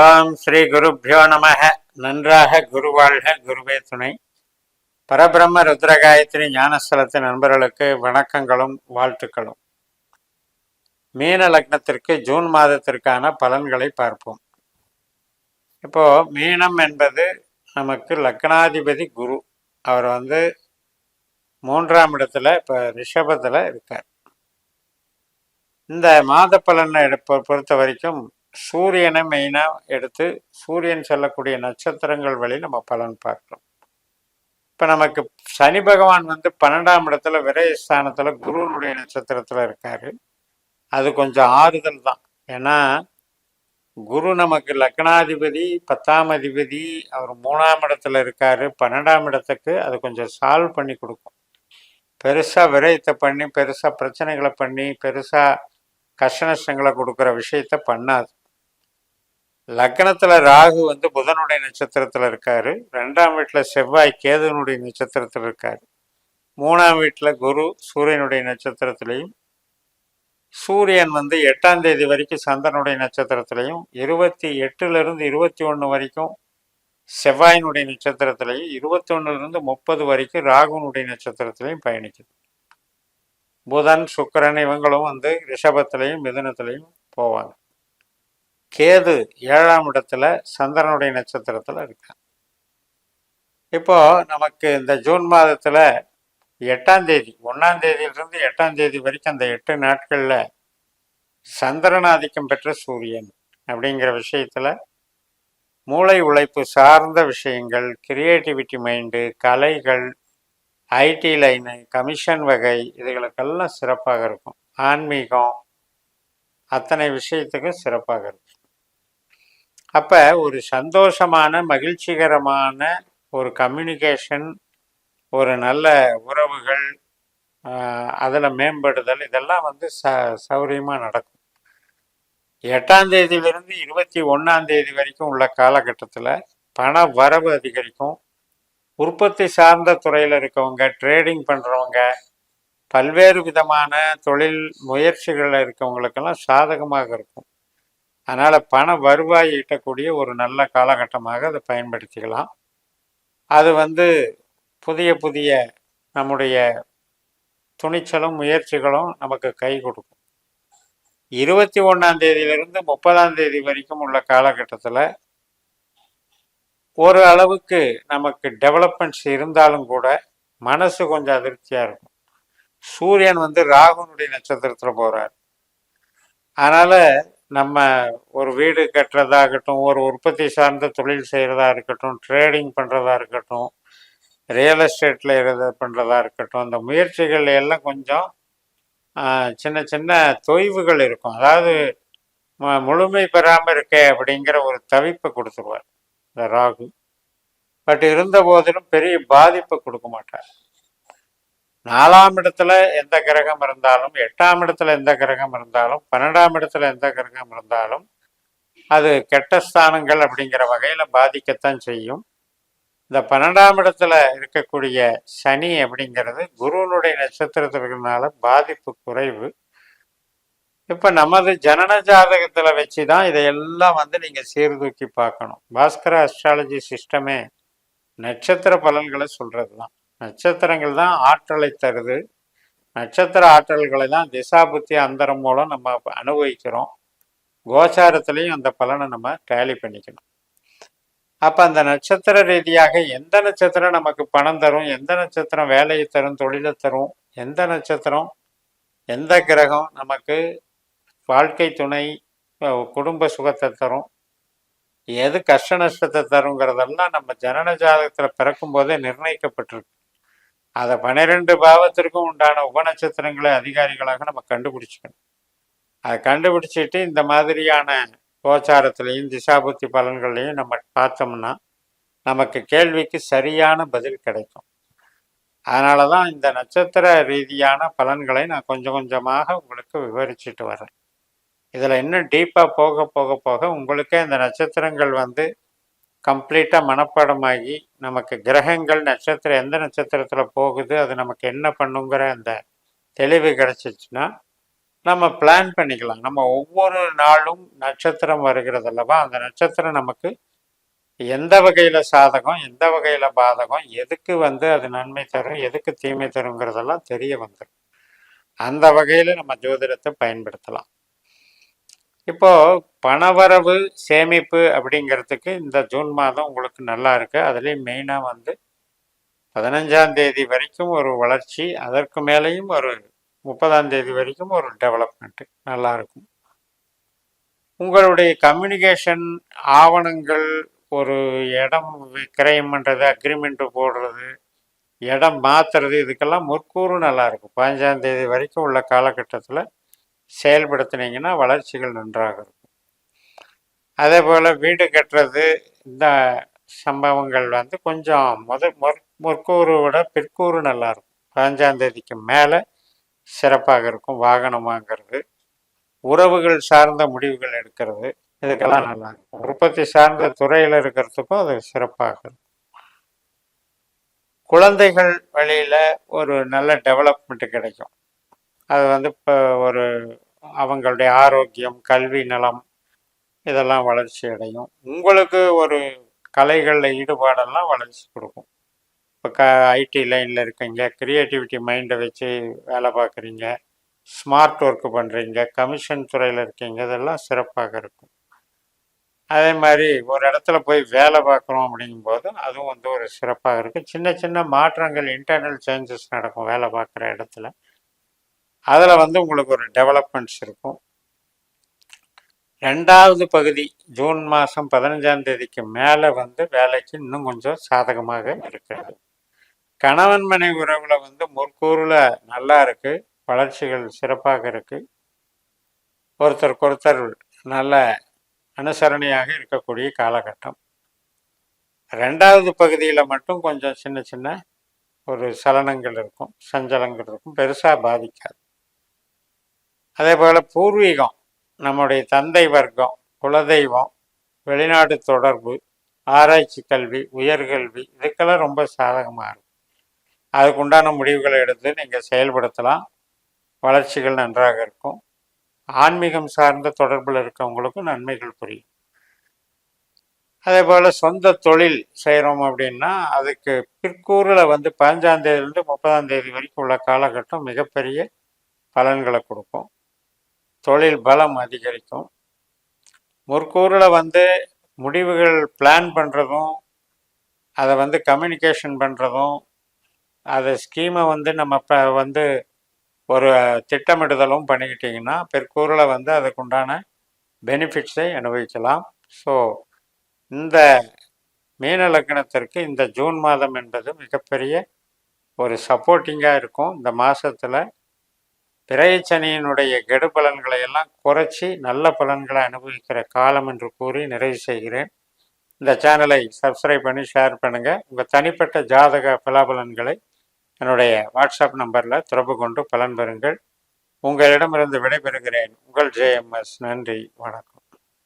ஓம் ஸ்ரீ குருப்பியோ நமக நன்றாக குருவாழ்க குருவே துணை. பரபிரம்ம ருத்ரகாயத்ரி ஞானஸ்தலத்தின் நண்பர்களுக்கு வணக்கங்களும் வாழ்த்துக்களும். மீன லக்னத்திற்கு ஜூன் மாதத்திற்கான பலன்களை பார்ப்போம். இப்போ மீனம் என்பது நமக்கு லக்னாதிபதி குரு. அவர் வந்து மூன்றாம் இடத்துல இப்போ ரிஷபத்தில் இருக்கார். இந்த மாத பலனை பொறுத்த வரைக்கும் சூரியனை மெயினாக எடுத்து சூரியன் செல்லக்கூடிய நட்சத்திரங்கள் வழி நம்ம பலன் பார்க்குறோம். இப்போ நமக்கு சனி பகவான் வந்து பன்னெண்டாம் இடத்துல விரயஸ்தானத்தில் குருனுடைய நட்சத்திரத்தில் இருக்காரு. அது கொஞ்சம் ஆறுதல் தான். ஏன்னா குரு நமக்கு லக்னாதிபதி பத்தாம் அதிபதி அவர் மூணாம் இடத்துல இருக்காரு. பன்னெண்டாம் இடத்துக்கு அது கொஞ்சம் சால்வ் பண்ணி கொடுக்கும். பெருசாக விரயத்தை பண்ணி பெருசாக பிரச்சனைகளை பண்ணி பெருசாக கஷ்ட நஷ்டங்களை கொடுக்குற விஷயத்த பண்ணாது. லக்னத்தில் ராகு வந்து புதனுடைய நட்சத்திரத்தில் இருக்காரு. ரெண்டாம் வீட்டில் செவ்வாய் கேதுனுடைய நட்சத்திரத்தில் இருக்காரு. மூணாம் வீட்டில் குரு சூரியனுடைய நட்சத்திரத்திலையும் சூரியன் வந்து எட்டாம் தேதி வரைக்கும் சந்திரனுடைய நட்சத்திரத்திலையும் இருபத்தி எட்டுலேருந்து இருபத்தி ஒன்று வரைக்கும் செவ்வாயினுடைய நட்சத்திரத்திலையும் இருபத்தி ஒன்றுலேருந்து முப்பது வரைக்கும் ராகுனுடைய நட்சத்திரத்திலையும் பயணிக்குது. புதன் சுக்கிரன் இவங்களும் வந்து ரிஷபத்திலையும் மிதுனத்திலையும் போவாங்க. கேது ஏழாம் இடத்துல சந்திரனுடைய நட்சத்திரத்தில் இருக்கான். இப்போ நமக்கு இந்த ஜூன் மாதத்தில் எட்டாம் தேதி ஒன்றாம் தேதியிலிருந்து எட்டாம் தேதி வரைக்கும் அந்த எட்டு நாட்களில் சந்திரன் ஆதிக்கம் பெற்ற சூரியன் அப்படிங்கிற விஷயத்தில் மூளை உழைப்பு சார்ந்த விஷயங்கள் கிரியேட்டிவிட்டி மைண்டு கலைகள் ஐடி லைனு கமிஷன் வகை இதுகளுக்கெல்லாம் சிறப்பாக இருக்கும். ஆன்மீகம் அத்தனை விஷயத்துக்கும் சிறப்பாக இருக்கும். அப்போ ஒரு சந்தோஷமான மகிழ்ச்சிகரமான ஒரு கம்யூனிகேஷன் ஒரு நல்ல உறவுகள் அதில் மேம்படுதல் இதெல்லாம் வந்து ச சௌரியமாக நடக்கும். எட்டாம் தேதியிலிருந்து இருபத்தி ஒன்றாம் தேதி வரைக்கும் உள்ள காலகட்டத்தில் பண வரவு அதிகரிக்கும். உற்பத்தி சார்ந்த துறையில் இருக்கவங்க ட்ரேடிங் பண்ணுறவங்க பல்வேறு விதமான தொழில் முயற்சிகளில் இருக்கவங்களுக்கெல்லாம் சாதகமாக இருக்கும். அதனால் பண வருவாய் ஈட்டக்கூடிய ஒரு நல்ல காலகட்டமாக அதை பயன்படுத்திக்கலாம். அது வந்து புதிய புதிய நம்முடைய துணிச்சலும் முயற்சிகளும் நமக்கு கை கொடுக்கும். இருபத்தி ஒன்றாம் தேதியிலிருந்து முப்பதாம் தேதி வரைக்கும் உள்ள காலகட்டத்தில் ஒரு அளவுக்கு நமக்கு டெவலப்மெண்ட்ஸ் இருந்தாலும் கூட மனசு கொஞ்சம் அதிர்ச்சியாக இருக்கும். சூரியன் வந்து ராகுனுடைய நட்சத்திரத்தில் போகிறார் அதனால் நம்ம ஒரு வீடு கட்டுறதாகட்டும் ஒரு உற்பத்தி சார்ந்த தொழில் செய்கிறதா இருக்கட்டும் ட்ரேடிங் பண்ணுறதா இருக்கட்டும் ரியல் எஸ்டேட்டில் இதை பண்ணுறதா இருக்கட்டும் அந்த முயற்சிகள் எல்லாம் கொஞ்சம் சின்ன சின்ன தொய்வுகள் இருக்கும். அதாவது முழுமை பெறாமல் இருக்கே அப்படிங்கிற ஒரு தவிப்பை கொடுத்துருவார் இந்த ராகு. பட் இருந்த போதிலும் பெரிய பாதிப்பை கொடுக்க மாட்டார். நாலாம் இடத்துல எந்த கிரகம் இருந்தாலும் எட்டாம் இடத்துல எந்த கிரகம் இருந்தாலும் பன்னெண்டாம் இடத்துல எந்த கிரகம் இருந்தாலும் அது கெட்ட ஸ்தானங்கள் அப்படிங்கிற வகையில் பாதிக்கத்தான் செய்யும். இந்த பன்னெண்டாம் இடத்துல இருக்கக்கூடிய சனி அப்படிங்கிறது குருவனுடைய நட்சத்திரத்திற்குனால பாதிப்பு குறைவு. இப்போ நமது ஜனன ஜாதகத்தில் வச்சு தான் இதையெல்லாம் வந்து நீங்கள் சீர்தூக்கி பார்க்கணும். பாஸ்கர அஸ்ட்ராலஜி சிஸ்டமே நட்சத்திர பலன்களை சொல்கிறது தான் நட்சத்திரங்கள் தான் ஆற்றலை தருது. நட்சத்திர ஆற்றல்களை தான் திசாபுத்தி அந்தரம் மூலம் நம்ம அனுபவிக்கிறோம். கோச்சாரத்துலேயும் அந்த பலனை நம்ம டேலி பண்ணிக்கணும். அப்போ அந்த நட்சத்திர ரீதியாக எந்த நட்சத்திரம் நமக்கு பணம் தரும் எந்த நட்சத்திரம் வேலையை தரும் தொழிலை தரும் எந்த நட்சத்திரம் எந்த கிரகம் நமக்கு வாழ்க்கை துணை குடும்ப சுகத்தை தரும் எது கஷ்ட நஷ்டத்தை தருங்கிறதெல்லாம் நம்ம ஜனன ஜாதகத்தில் பிறக்கும் போதே நிர்ணயிக்கப்பட்டிருக்கு. அதை பன்னிரெண்டு பாவத்திற்கும் உண்டான உபநட்சத்திரங்களை அதிகாரிகளாக நம்ம கண்டுபிடிச்சிக்கணும். அதை கண்டுபிடிச்சிட்டு இந்த மாதிரியான கோச்சாரத்திலையும் திசாபுத்தி பலன்களையும் நம்ம பார்த்தோம்னா நமக்கு கேள்விக்கு சரியான பதில் கிடைக்கும். அதனால தான் இந்த நட்சத்திர ரீதியான பலன்களை நான் கொஞ்சம் கொஞ்சமாக உங்களுக்கு விவரிச்சுட்டு வரேன். இதில் இன்னும் டீப்பாக போக போக போக உங்களுக்கே இந்த நட்சத்திரங்கள் வந்து கம்ப்ளீட்டாக மனப்பாடமாகி நமக்கு கிரகங்கள் நட்சத்திரம் எந்த நட்சத்திரத்தில் போகுது அது நமக்கு என்ன பண்ணுங்கிற அந்த தெளிவு கிடச்சிச்சுன்னா நம்ம பிளான் பண்ணிக்கலாம். நம்ம ஒவ்வொரு நாளும் நட்சத்திரம் வருகிறது அல்லவா அந்த நட்சத்திரம் நமக்கு எந்த வகையில் சாதகம் எந்த வகையில் பாதகம் எதுக்கு வந்து அது நன்மை தரும் எதுக்கு தீமை தருங்கிறதெல்லாம் தெரிய வந்துடும் அந்த வகையில் நம்ம ஜோதிடத்தை பயன்படுத்தலாம். இப்போது பணவரவு சேமிப்பு அப்படிங்கிறதுக்கு இந்த ஜூன் மாதம் உங்களுக்கு நல்லா இருக்குது அதுலேயும் மெயினாக வந்து பதினஞ்சாம் தேதி வரைக்கும் ஒரு வளர்ச்சி அதற்கு மேலேயும் ஒரு முப்பதாம் தேதி வரைக்கும் ஒரு டெவலப்மெண்ட்டு நல்லா இருக்கும். உங்களுடைய கம்யூனிகேஷன் ஆவணங்கள் ஒரு இடம் கிரயம் பண்ணுறது அக்ரிமெண்ட்டு போடுறது இடம் மாற்றுறது இதுக்கெல்லாம் முற்கூறு நல்லாயிருக்கும் பதினஞ்சாம் தேதி வரைக்கும் உள்ள காலகட்டத்தில் செயல்படுத்தினீங்கன்னா வளர்ச்சிகள் நன்றாக இருக்கும். அதே போல் வீடு கட்டுறது இந்த சம்பவங்கள் வந்து கொஞ்சம் முத முற்கூறு விட பிற்கூறு நல்லா இருக்கும். மேலே சிறப்பாக இருக்கும் வாகனம் வாங்கிறது உறவுகள் சார்ந்த முடிவுகள் எடுக்கிறது. இதுக்கெல்லாம் நல்லா இருக்கும். உற்பத்தி சார்ந்த துறையில் இருக்கிறதுக்கும் அது சிறப்பாக இருக்கும். குழந்தைகள் வழியில் ஒரு நல்ல டெவலப்மெண்ட் கிடைக்கும். அது வந்து இப்போ ஒரு அவங்களுடைய ஆரோக்கியம் கல்வி நலம் இதெல்லாம் வளர்ச்சி அடையும். உங்களுக்கு ஒரு கலைகளில் ஈடுபாடெல்லாம் வளர்ச்சி கொடுக்கும். இப்போ க ஐடி லைனில் இருக்கீங்க க்ரியேட்டிவிட்டி மைண்டை வச்சு வேலை பார்க்குறீங்க ஸ்மார்ட் ஒர்க்கு பண்ணுறீங்க கமிஷன் துறையில் இருக்கீங்க இதெல்லாம் சிறப்பாக இருக்கும். அதே மாதிரி ஒரு இடத்துல போய் வேலை பார்க்குறோம் அப்படிங்கும்போது அதுவும் வந்து ஒரு சிறப்பாக இருக்குது சின்ன சின்ன மாற்றங்கள் இன்டர்னல் சேஞ்சஸ் நடக்கும் வேலை பார்க்குற இடத்துல. அதில் வந்து உங்களுக்கு ஒரு டெவலப்மெண்ட்ஸ் இருக்கும். ரெண்டாவது பகுதி ஜூன் மாதம் பதினஞ்சாம் தேதிக்கு மேலே வந்து வேலைக்கு இன்னும் கொஞ்சம் சாதகமாக இருக்கிறது. கணவன் மனைவி உறவில் வந்து முற்கூறில் நல்லா இருக்குது வளர்ச்சிகள் சிறப்பாக இருக்குது ஒருத்தருக்கு ஒருத்தர் நல்ல அனுசரணையாக இருக்கக்கூடிய காலகட்டம். ரெண்டாவது பகுதியில் மட்டும் கொஞ்சம் சின்ன சின்ன ஒரு சலனங்கள் இருக்கும் சஞ்சலங்கள் இருக்கும் பெருசாக பாதிக்காது. அதே போல் பூர்வீகம் நம்முடைய தந்தை வர்க்கம் குலதெய்வம் வெளிநாடு தொடர்பு ஆராய்ச்சி கல்வி உயர்கல்வி இதுக்கெல்லாம் ரொம்ப சாதகமாக இருக்கும் அதுக்குண்டான முடிவுகளை எடுத்து நீங்கள் செயல்படுத்தலாம். வளர்ச்சிகள் நன்றாக இருக்கும். ஆன்மீகம் சார்ந்த தொடர்பில் இருக்கவங்களுக்கும் நன்மைகள் புரியும். அதே போல் சொந்த தொழில் செய்கிறோம் அப்படின்னா அதுக்கு பிற்கூறில் வந்து பதினஞ்சாம் தேதியிலேருந்து முப்பதாம் தேதி வரைக்கும் உள்ள காலகட்டம் மிகப்பெரிய பலன்களை கொடுக்கும். தொழில் பலம் அதிகரிக்கும். முற்கூறில் வந்து முடிவுகள் பிளான் பண்ணுறதும் அதை வந்து கம்யூனிகேஷன் பண்ணுறதும் அதை ஸ்கீமை வந்து நம்ம இப்போ வந்து ஒரு திட்டமிடுதலும் பண்ணிக்கிட்டிங்கன்னா பிற்கூறில் வந்து அதுக்குண்டான பெனிஃபிட்ஸை அனுபவிக்கலாம். ஸோ இந்த மீன லக்னத்திற்கு இந்த ஜூன் மாதம் என்பது மிகப்பெரிய ஒரு சப்போர்ட்டிங்காக இருக்கும். இந்த மாதத்தில் பிரயச்சனையினுடைய கெடு பலன்களை எல்லாம் குறைச்சி நல்ல பலன்களை அனுபவிக்கிற காலம் என்று கூறி நிறைவு செய்கிறேன். இந்த சேனலை சப்ஸ்கிரைப் பண்ணி ஷேர் பண்ணுங்கள் உங்கள் தனிப்பட்ட ஜாதக பலாபலன்களை என்னுடைய வாட்ஸ்அப் நம்பரில் தொடர்பு கொண்டு பலன் பெறுங்கள். உங்களிடமிருந்து விடைபெறுகிறேன். உங்கள் ஜேஎம்எஸ் நன்றி. வணக்கம்.